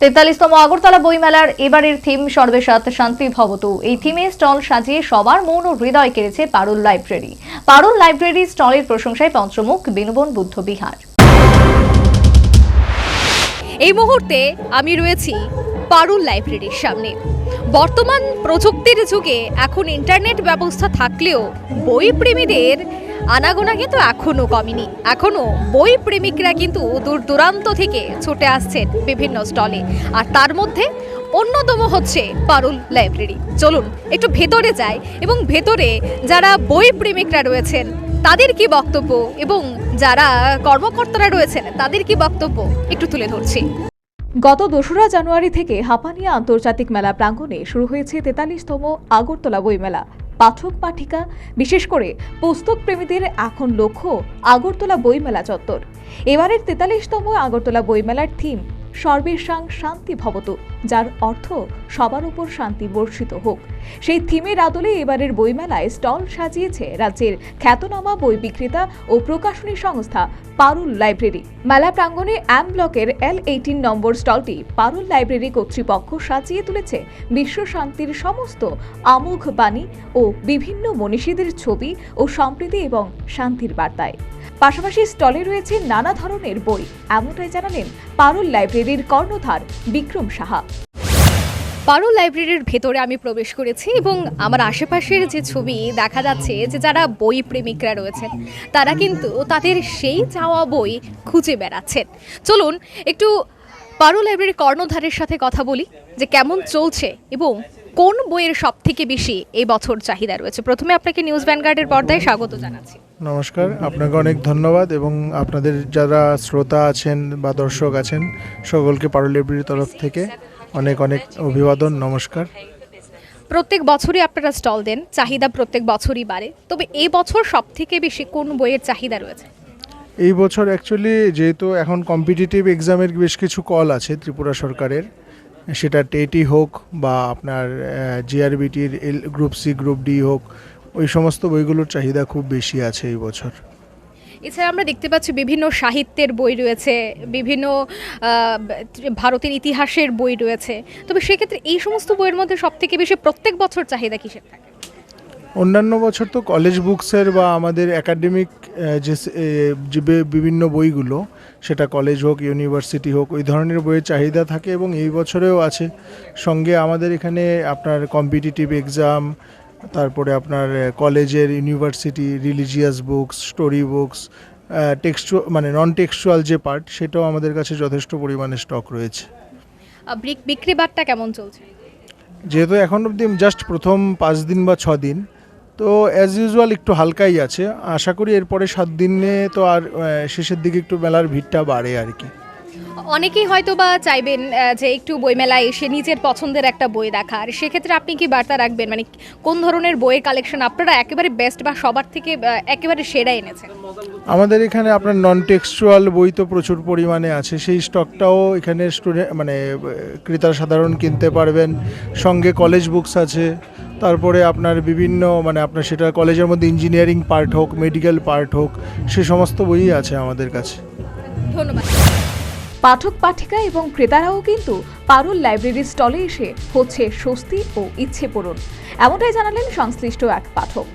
তেতাল্লিশতম আগরতলা বইমেলার এবারের থিম সর্বেসাত শান্তি ভবতু। এই থিমে স্টল সাজিয়ে সবার মন ও হৃদয় কেড়েছে পারুল লাইব্রেরি। পারুল লাইব্রেরি স্টলের প্রশংসায় পঞ্চমুখ, বিনোবন বুদ্ধ বিহার। এই মুহূর্তে আমি রয়েছি পারুল লাইব্রেরির সামনে। বর্তমান প্রযুক্তির যুগে এখন ইন্টারনেট ব্যবস্থা থাকলেও বই প্রেমীদের আনাগোনা কিন্তু এখনও কমেনি। এখনও বই প্রেমিকরা কিন্তু দূর দূরান্ত থেকে ছুটে আসছেন বিভিন্ন স্টলে। আর তার মধ্যে অন্যতম হচ্ছে পারুল লাইব্রেরি। চলুন, একটু ভেতরে যাই এবং ভেতরে যারা বই প্রেমিকরা রয়েছেন, তাদের কি বক্তব্য এবং যারা কর্মকর্তারা রয়েছেন, তাদের কি বক্তব্য একটু তুলে ধরছি। গত দোসরা জানুয়ারি থেকে হাপানিয়া আন্তর্জাতিক মেলা প্রাঙ্গণে শুরু হয়েছে তেতাল্লিশতম আগরতলা বইমেলা। পাঠক পাঠিকা, বিশেষ করে পুস্তক প্রেমীদের এখন লক্ষ্য আগরতলা বইমেলা চত্বর। এবারের তেতাল্লিশতম আগরতলা বইমেলার থিম সর্বেশাং শান্তি ভবত, যার অর্থ সবার উপর শান্তি বর্ষিত হোক। সেই থিমের আদলে এবারের বইমেলায় স্টল সাজিয়েছে রাজ্যের খ্যাতনামা বই বিক্রেতা ও প্রকাশনী সংস্থা পারুল লাইব্রেরি। মেলা প্রাঙ্গণে অ্যাম ব্লকের এল এইটিন নম্বর স্টলটি পারুল লাইব্রেরি কর্তৃপক্ষ সাজিয়ে তুলেছে বিশ্ব শান্তির সমস্ত আমোঘ বাণী ও বিভিন্ন মনীষীদের ছবি ও সম্প্রীতি এবং শান্তির বার্তায়। পাশাপাশি স্টলে রয়েছে নানা ধরনের বই। এমনটাই জানালেন পারুল লাইব্রেরির কর্ণধার বিক্রম সাহা। পারুল লাইব্রেরির ভেতরে আমি প্রবেশ করেছি এবং আমার আশেপাশের যে ছবি দেখা যাচ্ছে যে যারা বই প্রেমিকরা রয়েছেন, তারা কিন্তু তাদের সেই চাওয়া বই খুঁজে বেড়াচ্ছেন। চলুন, একটু পারুল লাইব্রেরির কর্ণধারের সাথে কথা বলি যে কেমন চলছে এবং কোন বইয়ের সব থেকে বেশি এই বছর চাহিদা রয়েছে। প্রথমে আপনাকে নিউজ ভ্যানগার্ডের পর্দায় স্বাগত জানাচ্ছি। নমস্কার আপনাকে অনেক ধন্যবাদ এবং আপনাদের যারা শ্রোতা আছেন বা দর্শক আছেন সকলকে পারো লাইব্রেরির তরফ থেকে অনেক অনেক অভিবাদন নমস্কার। প্রত্যেক বছরই আপনারা স্টল দেন চাহিদা প্রত্যেক বছরই বাড়ে তবে এই বছর সব থেকে বেশি কোন বইয়ের চাহিদা রয়েছে? এই বছর অ্যাকচুয়ালি যেহেতু এখন কম্পিটিটিভ এক্সামের বেশ কিছু কল আছে ত্রিপুরা সরকারের, সেটা টেটি হোক বা আপনার জিআরবিটির এল গ্রুপ সি গ্রুপ ডি হোক, ওই সমস্ত বইগুলোর চাহিদা খুব বেশি আছে এই বছর। এছাড়া আমরা দেখতে পাচ্ছি বিভিন্ন সাহিত্যের বই রয়েছে, বিভিন্ন ভারতের ইতিহাসের বই রয়েছে। তবে সেক্ষেত্রে এই সমস্ত বইয়ের মধ্যে সব থেকে বেশি প্রত্যেক বছর চাহিদা কিসের থাকে? অন্যান্য বছর তো কলেজ বুকসের বা আমাদের একাডেমিক যে যে বিভিন্ন বইগুলো সেটা কলেজ হোক ইউনিভার্সিটি হোক ওই ধরনের বইয়ের চাহিদা থাকে এবং এই বছরেও আছে। সঙ্গে আমাদের এখানে আপনার কম্পিটিটিভ এক্সাম তারপরে আপনার কলেজের university religious books story books textual মানে নন টেক্সচুয়াল যে পার্ট সেটাও আমাদের কাছে যথেষ্ট পরিমাণে স্টক রয়েছে। বিক্রি বাট্টা কেমন চলছে? যেহেতু এখন অবধি জাস্ট প্রথম পাঁচ দিন বা ছ দিন তো অ্যাজ ইউজুয়াল একটু হালকাই আছে। আশা করি এরপরে সাত দিনে তো আর শেষের দিকে একটু মেলার ভিড়টা বাড়ে আর কি। অনেকেই হয়তো বা চাইবেন যে একটু বইমেলায় এসে নিজের পছন্দের একটা বই দেখার। সেক্ষেত্রে আপনি কি বার্তা রাখবেন? মানে কোন ধরনের বইয়ের কালেকশন আপনারা একেবারে বেস্ট বা সবার থেকে একেবারে সেরা এনেছেন? আমাদের এখানে আপনার নন টেক্সচুয়াল বই তো প্রচুর পরিমাণে আছে। সেই স্টকটাও এখানে স্টুডেন্ট মানে আহ, ক্রেতা সাধারণ কিনতে পারবেন। সঙ্গে কলেজ বুকস আছে। তারপরে আপনার বিভিন্ন মানে আপনার সেটা কলেজের মধ্যে ইঞ্জিনিয়ারিং পার্ট হোক মেডিকেল পার্ট হোক সে সমস্ত বইই আছে আমাদের কাছে। ধন্যবাদ। পাঠক পাঠিকা এবং ক্রেতারাও কিন্তু পারুল লাইব্রেরি স্টলে এসে হচ্ছে স্বস্তি ও ইচ্ছে পূরণ। এমনটাই জানালেন সংশ্লিষ্ট এক পাঠক।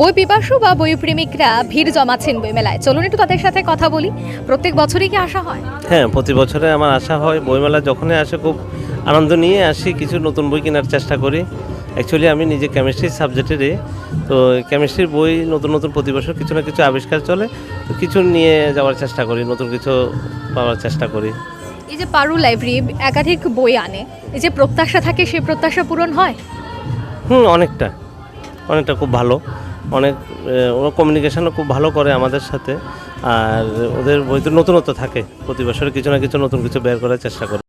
বই পিপাসু বা বই প্রেমিকরা ভিড় জমাচ্ছেন বইমেলায় চলুন একটু তাদের সাথে কথা বলি। প্রত্যেক বছরই কি আসা হয়? হ্যাঁ প্রতি বছরে আমার আশা হয়। বইমেলা যখনই আসে খুব আনন্দ নিয়ে আসি কিছু নতুন বই কেনার চেষ্টা করি। অ্যাকচুয়ালি আমি নিজে কেমিস্ট্রি সাবজেক্টেরই তো কেমিস্ট্রির বই নতুন নতুন প্রতি বছর কিছু না কিছু আবিষ্কার চলে। তো কিছু নিয়ে যাওয়ার চেষ্টা করি নতুন কিছু পাওয়ার চেষ্টা করি। এই যে পারু লাইব্রেরি একাধিক বই আনে এই যে প্রত্যাশা থাকে সেই প্রত্যাশা পূরণ হয়? হুম অনেকটা। অনেকটা খুব ভালো। অনেক ওরা কমিউনিকেশনও খুব ভালো করে আমাদের সাথে। আর ওদের বই তো নতুনত্ব থাকে। প্রতি বছর কিছু না কিছু নতুন কিছু বের করার চেষ্টা করে।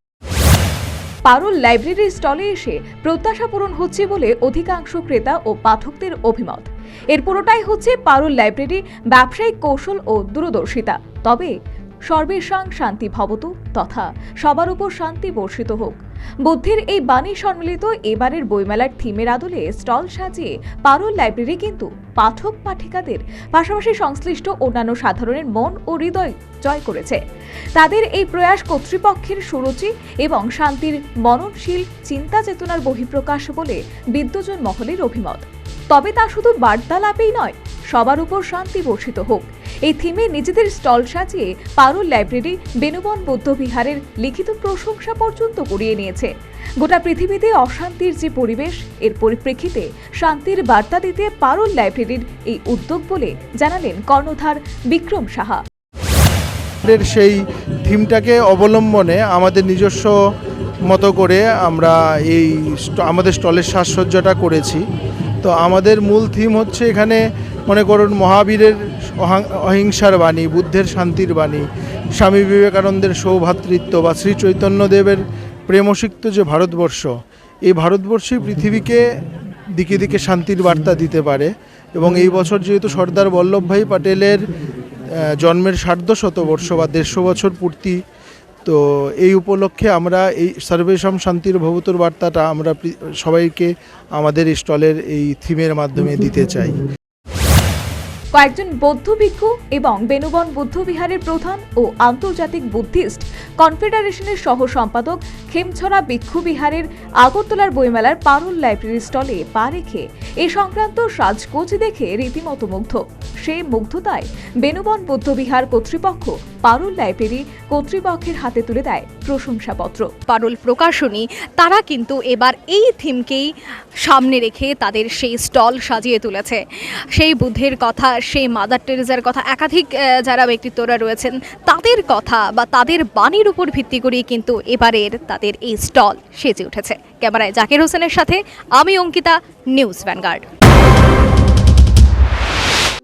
পারুল লাইব্রেরি স্টলে এসে প্রত্যাশা পূরণ হচ্ছে বলে অধিকাংশ ক্রেতা ও পাঠকদের অভিমত। এর পুরোটাই হচ্ছে পারুল লাইব্রেরি, ব্যবসায়িক কৌশল ও দূরদর্শিতা। তবে সর্বেশাং শান্তি ভবতু তথা সবার উপর শান্তি বর্ষিত হোক। বুদ্ধির এই বাণী সম্মিলিত এবারের বইমেলার থিমের আদলে স্টল সাজিয়ে পারুল লাইব্রেরি কিন্তু পাঠক পাঠিকাদের পাশাপাশি সংশ্লিষ্ট অন্যান্য সাধারণের মন ও হৃদয় জয় করেছে। তাদের এই প্রয়াস কর্তৃপক্ষের সুরুচি এবং শান্তির মননশীল চিন্তা চেতনার বহিঃপ্রকাশ বলে বিদ্যজন মহলের অভিমত। তবে তা শুধু বার্তালাপেই নয়, সবার উপর শান্তি বর্ষিত হোক। এই থিমে নিজেদের স্টল সাজিয়ে পারুল লাইব্রেরি বেনুবন বৌদ্ধবিহারের লিখিত প্রশংসা পর্যন্ত করিয়ে নিয়েছে। গোটা পৃথিবীতে অশান্তির যে পরিবেশ, এর পরিপ্রেক্ষিতে শান্তির বার্তা দিতে পারুল লাইব্রেরির এই উদ্যোগ বলে জানালেন কর্ণধার বিক্রম সাহা। সেই থিমটাকে অবলম্বনে আমাদের নিজস্ব মতো করে আমরা এই আমাদের স্টলের সাজসজ্জাটা করেছি। তো আমাদের মূল থিম হচ্ছে এখানে মনে করুন মহাবীরের অহিংসার বাণী বুদ্ধের শান্তির বাণী স্বামী বিবেকানন্দের সৌভাতৃত্ব বা শ্রী চৈতন্যদেবের প্রেমসিক্ত যে ভারতবর্ষ এই ভারতবর্ষই পৃথিবীকে দিকে দিকে শান্তির বার্তা দিতে পারে এবং এই বছর যেহেতু সর্দার বল্লভভাই প্যাটেলের আহ, জন্মের সার্ধ শতবর্ষ বা দেড়শো বছর পূর্তি তো এই উপলক্ষে আমরা এই সর্বেশম শান্তির ভবতুর বার্তাটা আমরা সবাইকে আমাদের স্টলের এই থিমের মাধ্যমে দিতে চাই। কয়েকজন বৌদ্ধ ভিক্ষু এবং বেনুবন বুদ্ধবিহারের প্রধান ও আন্তর্জাতিক বুদ্ধিস্ট কনফেডারেশনের সহ সম্পাদক খেমছড়া ভিক্ষু বিহারের আগরতলার বইমেলার পারুল লাইব্রেরি স্টলে পা রেখে এ সংক্রান্ত সাজগোজ দেখে রীতিমতো মুগ্ধ। সেই মুগ্ধতায় বেনুবন বুদ্ধবিহার কর্তৃপক্ষ পারুল লাইব্রেরি কর্তৃপক্ষের হাতে তুলে দেয় প্রশংসাপত্র। পারুল প্রকাশনী, তারা কিন্তু এবার এই থিমকেই সামনে রেখে তাদের সেই স্টল সাজিয়ে তুলেছে। সেই বুদ্ধের কথা সেই মাদার টেরেজার কথা একাধিক যারা ব্যক্তিত্বরা রয়েছেন, তাদের কথা বা তাদের বাণীর উপর ভিত্তি করেই কিন্তু এবারের তাদের এই স্টল সেজে উঠেছে। ক্যামেরায় জাকির হোসেনের সাথে আমি অঙ্কিতা, নিউজ ভ্যানগার্ড।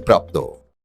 স্বীকৃতিপ্রাপ্ত